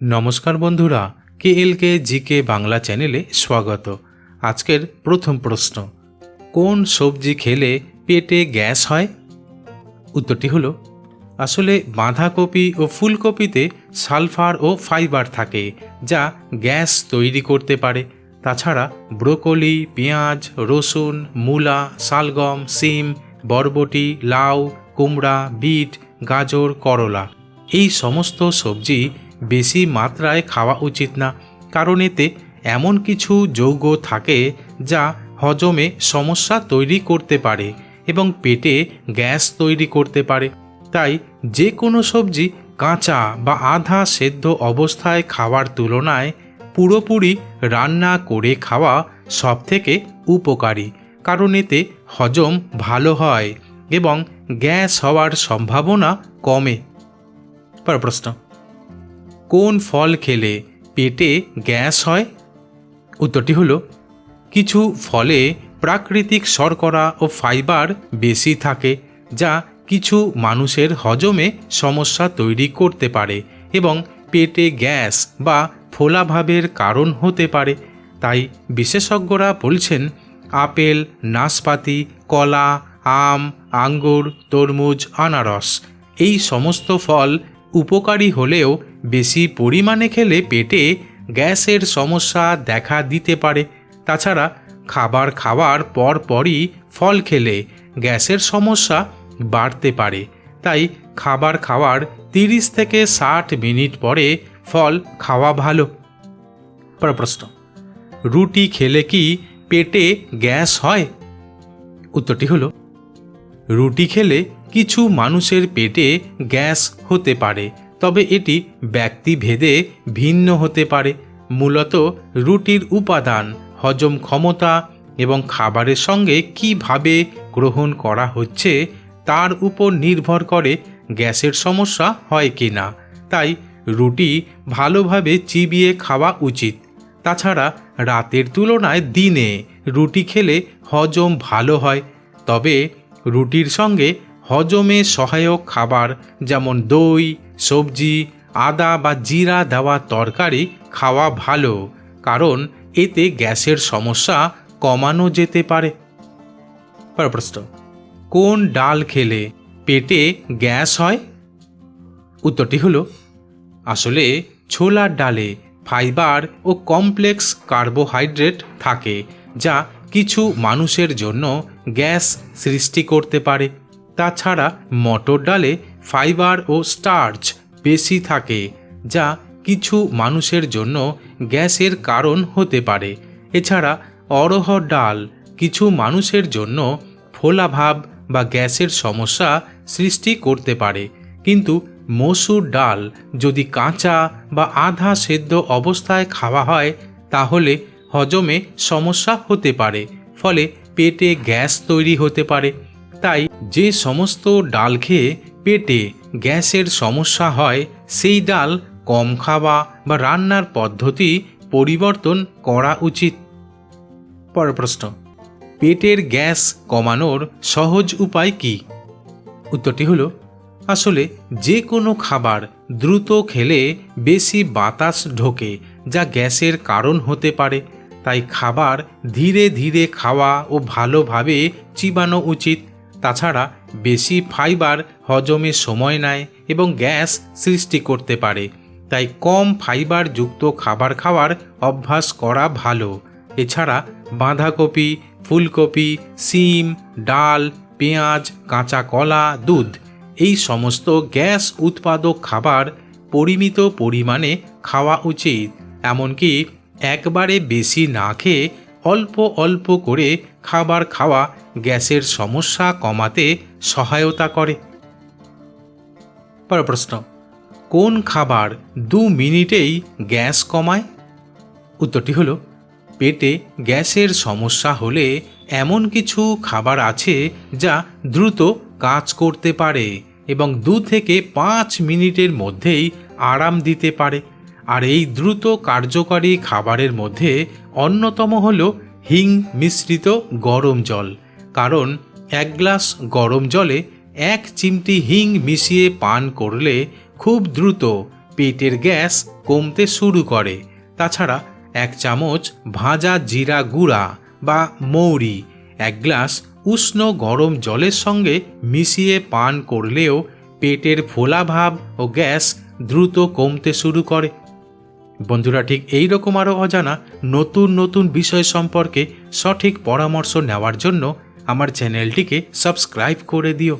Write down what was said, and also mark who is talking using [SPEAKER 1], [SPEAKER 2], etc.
[SPEAKER 1] নমস্কার বন্ধুরা কে এল কে জি কে বাংলা চ্যানেলে স্বাগত। আজকের প্রথম প্রশ্ন, কোন সবজি খেলে পেটে গ্যাস হয়? উত্তরটি হলো, আসলে বাঁধাকপি ও ফুলকপিতে সালফার ও ফাইবার থাকে, যা গ্যাস তৈরি করতে পারে। তাছাড়া ব্রোকলি, পেঁয়াজ, রসুন, মূলা, শালগম, সিম, বরবটি, লাউ, কুমড়া, বিট, গাজর, করলা, এই সমস্ত সবজি বেশি মাত্রায় খাওয়া উচিত না, কারণ এতে এমন কিছু যৌগ থাকে যা হজমে সমস্যা তৈরি করতে পারে এবং পেটে গ্যাস তৈরি করতে পারে। তাই যে কোনো সবজি কাঁচা বা আধা সেদ্ধ অবস্থায় খাওয়ার তুলনায় পুরোপুরি রান্না করে খাওয়া সবথেকে উপকারী, কারণ এতে হজম ভালো হয় এবং গ্যাস হওয়ার সম্ভাবনা কমে। পর প্রশ্ন। কোন ফল খেলে পেটে গ্যাস হয়? উত্তরটি হলো, কিছু ফলে প্রাকৃতিক শর্করা ও ফাইবার বেশি থাকে, যা কিছু মানুষের হজমে সমস্যা তৈরি করতে পারে এবং পেটে গ্যাস বা ফোলাভাবের কারণ হতে পারে। তাই বিশেষজ্ঞরা বলছেন, আপেল, নাশপাতি, কলা, আম, আঙ্গুর, তরমুজ, আনারস এই সমস্ত ফল উপকারী হলেও বেশি পরিমাণে খেলে পেটে গ্যাসের সমস্যা দেখা দিতে পারে। তাছাড়া খাবার খাওয়ার পর পরই ফল খেলে গ্যাসের সমস্যা বাড়তে পারে। তাই খাবার খাওয়ার তিরিশ থেকে ষাট মিনিট পরে ফল খাওয়া ভালো। পর প্রশ্ন, রুটি খেলে কি পেটে গ্যাস হয়? উত্তরটি হলো, রুটি খেলে কিছু মানুষের পেটে গ্যাস হতে পারে। তবে এটি ব্যক্তিভেদে ভিন্ন হতে পারে, মূলত রুটির উপাদান, হজম ক্ষমতা এবং খাবারের সঙ্গে কীভাবে গ্রহণ করা হচ্ছে তার উপর নির্ভর করে গ্যাসের সমস্যা হয় কি না। তাই রুটি ভালোভাবে চিবিয়ে খাওয়া উচিত। তাছাড়া রাতের তুলনায় দিনে রুটি খেলে হজম ভালো হয়। তবে রুটির সঙ্গে হজমে সহায়ক খাবার যেমন দই সবজি, আদা বা জিরা দেওয়া তরকারি খাওয়া ভালো, কারণ এতে গ্যাসের সমস্যা কমানো যেতে পারে। পর প্রশ্ন, কোন ডাল খেলে পেটে গ্যাস হয়? উত্তরটি হলো, আসলে ছোলার ডালে ফাইবার ও কমপ্লেক্স কার্বোহাইড্রেট থাকে, যা কিছু মানুষের জন্য গ্যাস সৃষ্টি করতে পারে। তাছাড়া মটর ডালে ফাইবার ও স্টার্চ বেশি থাকে, যা কিছু মানুষের জন্য গ্যাসের কারণ হতে পারে। এছাড়া অরহর ডাল কিছু মানুষের জন্য ফোলাভাব বা গ্যাসের সমস্যা সৃষ্টি করতে পারে। কিন্তু মসুর ডাল যদি কাঁচা বা আধা সেদ্ধ অবস্থায় খাওয়া হয়, তাহলে হজমে সমস্যা হতে পারে, ফলে পেটে গ্যাস তৈরি হতে পারে। তাই যে সমস্ত ডাল খেয়ে পেটে গ্যাসের সমস্যা হয়, সেই ডাল কম খাওয়া বা রান্নার পদ্ধতি পরিবর্তন করা উচিত। পর প্রশ্ন, পেটের গ্যাস কমানোর সহজ উপায় কি? উত্তরটি হলো, আসলে যে কোনো খাবার দ্রুত খেলে বেশি বাতাস ঢোকে, যা গ্যাসের কারণ হতে পারে। তাই খাবার ধীরে ধীরে খাওয়া ও ভালোভাবে চিবানো উচিত। তাছাড়া বেশি ফাইবার হজমে সময় নেয় এবং গ্যাস সৃষ্টি করতে পারে। তাই কম ফাইবার যুক্ত খাবার খাওয়ার অভ্যাস করা ভালো। এছাড়া বাঁধাকপি, ফুলকপি, সিম, ডাল, পেঁয়াজ, কাঁচা কলা, দুধ এই সমস্ত গ্যাস উৎপাদক খাবার পরিমিত পরিমাণে খাওয়া উচিত। এমনকি একবারে বেশি না খেয়ে অল্প অল্প করে খাবার খাওয়া গ্যাসের সমস্যা কমাতে সহায়তা করে। পর প্রশ্ন, কোন খাবার দু মিনিটেই গ্যাস কমায়? উত্তরটি হলো, পেটে গ্যাসের সমস্যা হলে এমন কিছু খাবার আছে যা দ্রুত কাজ করতে পারে এবং দু থেকে পাঁচ মিনিটের মধ্যেই আরাম দিতে পারে। আর এই দ্রুত কার্যকারী খাবারের মধ্যে অন্যতম হল হিং মিশ্রিত গরম জল। কারণ এক গ্লাস গরম জলে এক চিমটি হিং মিশিয়ে পান করলে খুব দ্রুত পেটের গ্যাস কমতে শুরু করে। তাছাড়া এক চামচ ভাজা জিরা গুঁড়া বা মৌরি, এক গ্লাস উষ্ণ গরম জলের সঙ্গে মিশিয়ে পান করলেও পেটের ফোলাভাব ও গ্যাস দ্রুত কমতে শুরু করে। বন্ধুরা, ঠিক এই রকম আরও অজানা নতুন নতুন বিষয় সম্পর্কে সঠিক পরামর্শ নেওয়ার জন্য আমার চ্যানেলটিকে সাবস্ক্রাইব করে দিও।